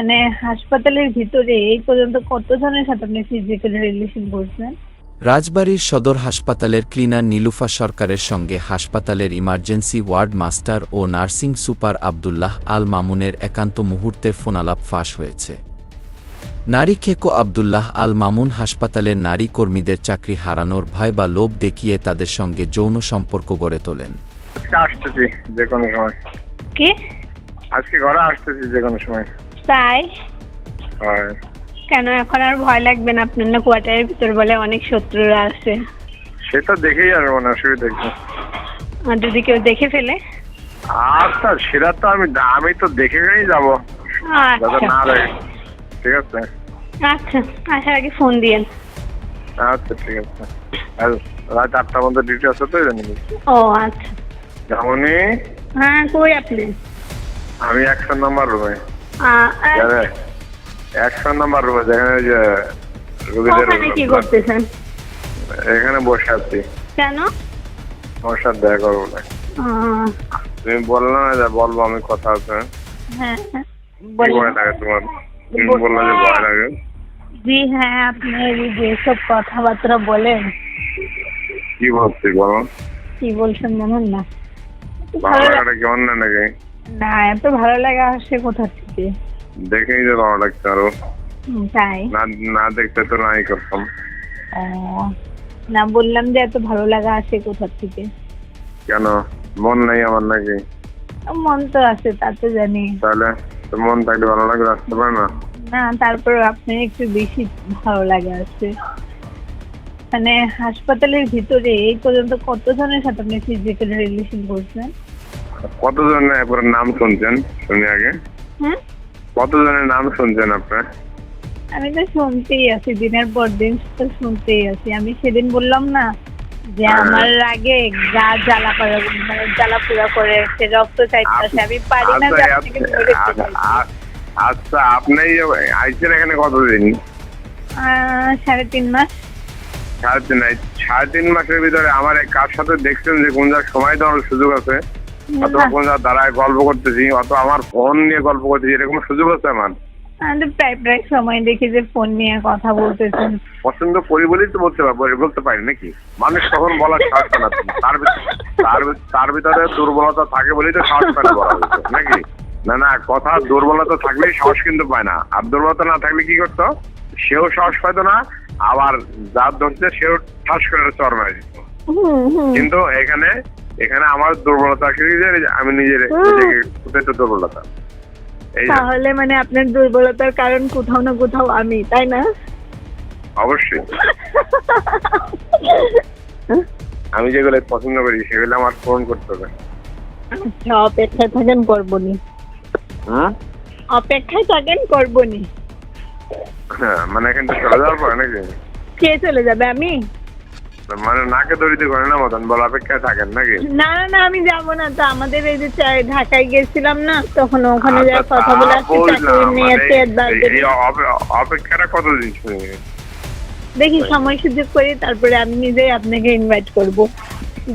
মানে হাসপাতালের ভিতরে এই পর্যন্ত কতজনের সাথে আপনি ফিজিক্যাল রিলেশন করছেন? রাজবাড়ীর সদর হাসপাতালের ক্লিনার নীলুফা সরকারের সঙ্গে হাসপাতালের ইমার্জেন্সি ওয়ার্ড মাস্টার ও নার্সিং সুপার আবদুল্লাহ আল মামুনের একান্ত মুহূর্তের ফোনালাপ ফাঁস হয়েছে। নারী খেকো আবদুল্লাহ আল মামুন হাসপাতালের নারী কর্মীদের চাকরি হারানোর ভয় বা লোভ দেখিয়ে তাদের সঙ্গে যৌন সম্পর্ক গড়ে তোলেন। আসতেছি যে কোনো সময়। কে? আজকে ঘরে আসতেছি যে কোনো সময়। তাই? কেন? এখন আর ভয় লাগবে না। আপনার না কোয়ার্টারের ভিতর বলে অনেক শত্রুরা আছে। সেটা দেখেই আসব না অসুবিধা কি? আর যদি কেউ দেখে ফেলে? আচ্ছা সেটা তো আমি আমি তো দেখে গেই যাব। যাতে আচ্ছা। না ঠিক আছে? আচ্ছা। আসার আগে ফোন দিয়েন। আচ্ছা ঠিক আছে। আর রাত আটটার মধ্যে ডিউটি আছে তো জানি ও আচ্ছা। যেমনই হ্যাঁ কই আপনি? আমি একশো নম্বর রুমে একশো নাম্বার রুমে যেখানে যে রুগীদের কি করতেছেন? এখানে বসে আছি। কেন? সাথে দেখা করব না। তুমি বললে না যে বলব আমি কথা আছে হ্যাঁ হ্যাঁ ভয় লাগে তোমার? তুমি বললে যে ভয় লাগে জি হ্যাঁ আপনি যেসব কথাবার্তা বলেন। কি বলছি বলো? কি বলছেন জানেন না। ভালো লাগ- লাগাটা নাকি? না এত ভালো লাগা আসে কোথা থেকে? দেখেই যে ভালো লাগছে আরও। তাই? না না দেখতে তো নাই করতাম না বললাম যে এত ভালো লাগা আসে কোথা থেকে? কেন? মন নাই আমার নাকি? মন তো আছে তা তো জানি। তাহলে তো মন থাকলে ভালো লাগে আসতে পারে না? না তারপর আপনার একটু বেশি ভালো লাগা আছে মানে হাসপাতালের ভিতরে এই পর্যন্ত কতজনের সাথে আপনি ফিজিক্যাল রিলেশন করছেন? কতজন একবার নাম শুনছেন শুনি আগে? কতজনের নাম শুনছেন আপনার আমি তো শুনতেই আছি দিনের পর দিন তো শুনতেই আছি। আমি সেদিন বললাম না যে হ্যাঁ। আমার আগে গা জ্বালা করা মানে জ্বালা পুরা করে সে রক্ত চাইতেছে আমি পারি না যে আচ্ছা, আপনাকে ধরে আচ্ছা, ফেলতে। আ- আচ্ছা আপনি আইছেন এখানে কতদিন? সাড়ে তিন মাস। সাড়ে তিন সাড়ে তিন মাসের ভিতরে আমার এই কার সাথে দেখছেন যে কোন যার সময় দেওয়ার সুযোগ আছে? যার দাঁড়ায় গল্প করতেছি অথবা আমার ফোন নিয়ে গল্প করতেছি এরকম সুযোগ আছে আমার? প্রায় প্রায় সময় দেখি যে ফোন নিয়ে কথা বলতেছেন। পছন্দ করি বলেই তো বলতে পারব বলতে পারি নাকি? মানুষ তখন বলার সাহস পায় না তার তার তার ভিতরে দুর্বলতা থাকে বলেই তো সাহস পায় না বলা নাকি? না না কথা দুর্বলতা থাকলেই সাহস কিন্তু পায় না। আর দুর্বলতা না থাকলে কি করতো? সেও সাহস পাইতো না আবার যার ধরছে সেও ঠাস করে চর মারি। কিন্তু এখানে এখানে আমার দুর্বলতা কি যে আমি নিজের নিজেকে দুর্বলতা। তাহলে মানে আপনার দুর্বলতার কারণ কোথাও না কোথাও আমি তাই না? অবশ্যই। আমি যেগুলো পছন্দ করি সেগুলো আমার ফোন করতে হবে। আচ্ছা অপেক্ষায় থাকেন করবনি হুম অপেক্ষায় থাকেন করবনি হ্যাঁ মানে এখান থেকে চলে যাওয়ার পরে নাকি? কে চলে যাবে আমি? মানে নাকে দড়িতে ঘরে না মতন বল অপেক্ষায় থাকেন নাকি? না না আমি যাব না। তো আমাদের এই যে ঢাকায় গেছিলাম না তখন ওখানে যা আচ্ছা, কথা বলে আসছি মানে অপেক্ষাটা কতদিন দেখি সময় সুযোগ করি তারপরে আমি নিজেই আপনাকে ইনভাইট করব।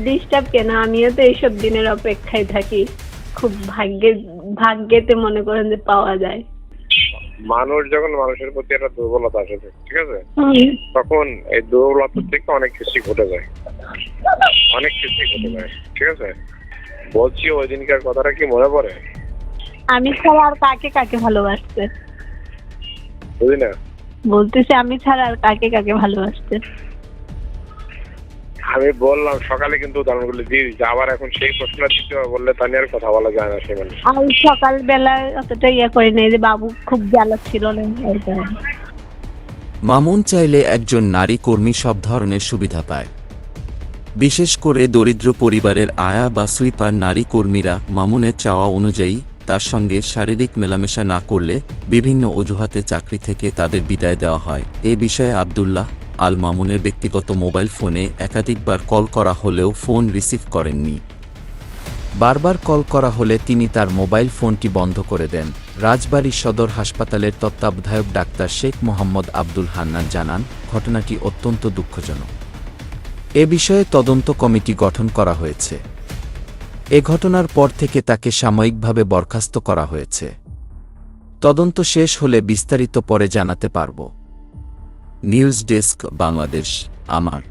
ডিস্টার্ব কেন? আমিও তো এইসব দিনের অপেক্ষায় থাকি। খুব ভাগ্যে ভাগ্যেতে মনে করেন যে পাওয়া যায়। মানুষ যখন মানুষের প্রতি একটা দুর্বলতা আসে ঠিক আছে? তখন এই দুর্বলতা থেকে অনেক কিছু ঘটে যায়। অনেক কিছু ঘটে যায় ঠিক আছে? বলছি ওই দিনকার কথাটা কি মনে পড়ে? আমি ছাড়া আর কাকে কাকে ভালোবাসতে? বুঝলি না? বলতেছি আমি ছাড়া আর কাকে কাকে ভালোবাসতে? আমি বললাম সকালে কিন্তু উদাহরণগুলো দিয়ে দিচ্ছি আবার এখন সেই প্রশ্নটা দিতে হবে বললে তা নিয়ে আর কথা বলা যায় না সেই মানুষ আমি সকালবেলা অতটা ইয়ে করি নাই যে বাবু খুব জ্বালা ছিল না মামুন চাইলে একজন নারী কর্মী সব ধরনের সুবিধা পায়। বিশেষ করে দরিদ্র পরিবারের আয়া বা সুইপার নারী কর্মীরা মামুনের চাওয়া অনুযায়ী তার সঙ্গে শারীরিক মেলামেশা না করলে বিভিন্ন অজুহাতে চাকরি থেকে তাদের বিদায় দেওয়া হয়। এ বিষয়ে আবদুল্লাহ আল মামুনের ব্যক্তিগত মোবাইল ফোনে একাধিকবার কল করা হলেও ফোন রিসিভ করেননি। বারবার কল করা হলে তিনি তার মোবাইল ফোনটি বন্ধ করে দেন। রাজবাড়ী সদর হাসপাতালের তত্ত্বাবধায়ক ডাক্তার শেখ মোহাম্মদ আব্দুল হান্নান জানান, ঘটনাটি অত্যন্ত দুঃখজনক। এ বিষয়ে তদন্ত কমিটি গঠন করা হয়েছে। এ ঘটনার পর থেকে তাকে সাময়িকভাবে বরখাস্ত করা হয়েছে। তদন্ত শেষ হলে বিস্তারিত পরে জানাতে পারব। নিউজ ডেস্ক বাংলাদেশ আমার।